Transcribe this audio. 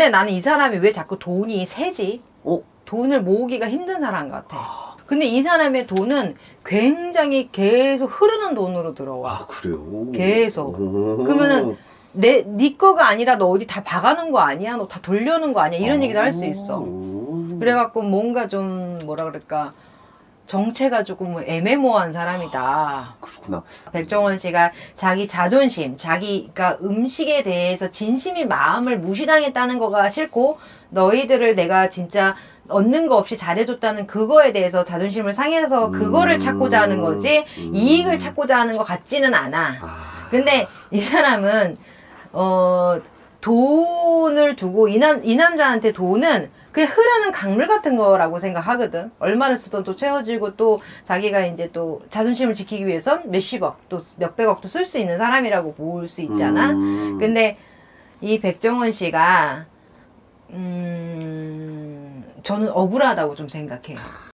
근데 나는 이 사람이 왜 자꾸 돈이 세지? 어? 돈을 모으기가 힘든 사람 같아. 근데 이 사람의 돈은 굉장히 계속 흐르는 돈으로 들어와. 아 그래요? 계속. 음. 그러면은 내, 네 거가 아니라 너 어디 다 봐가는 거 아니야? 너 다 돌려는 거 아니야? 이런 어. 얘기도 할 수 있어. 음. 그래갖고 뭔가 좀 뭐라 그럴까 정체가 조금 애매모호한 사람이다. 그렇구나. 백종원 씨가 자기 자존심, 자기 그러니까 음식에 대해서 진심이 마음을 무시당했다는 거가 싫고 너희들을 내가 진짜 얻는 거 없이 잘해줬다는 그거에 대해서 자존심을 상해서 그거를 음. 찾고자 하는 거지 음. 이익을 찾고자 하는 것 같지는 않아. 아. 근데 이 사람은 어 돈을 두고 이 남 이 남자한테 돈은 그냥 흐르는 강물 같은 거라고 생각하거든. 얼마를 쓰던 또 채워지고 또 자기가 이제 또 자존심을 지키기 위해선 몇십억 또 몇백억도 쓸 수 있는 사람이라고 볼 수 있잖아. 음. 근데 이 백정원 씨가 음 저는 억울하다고 좀 생각해요.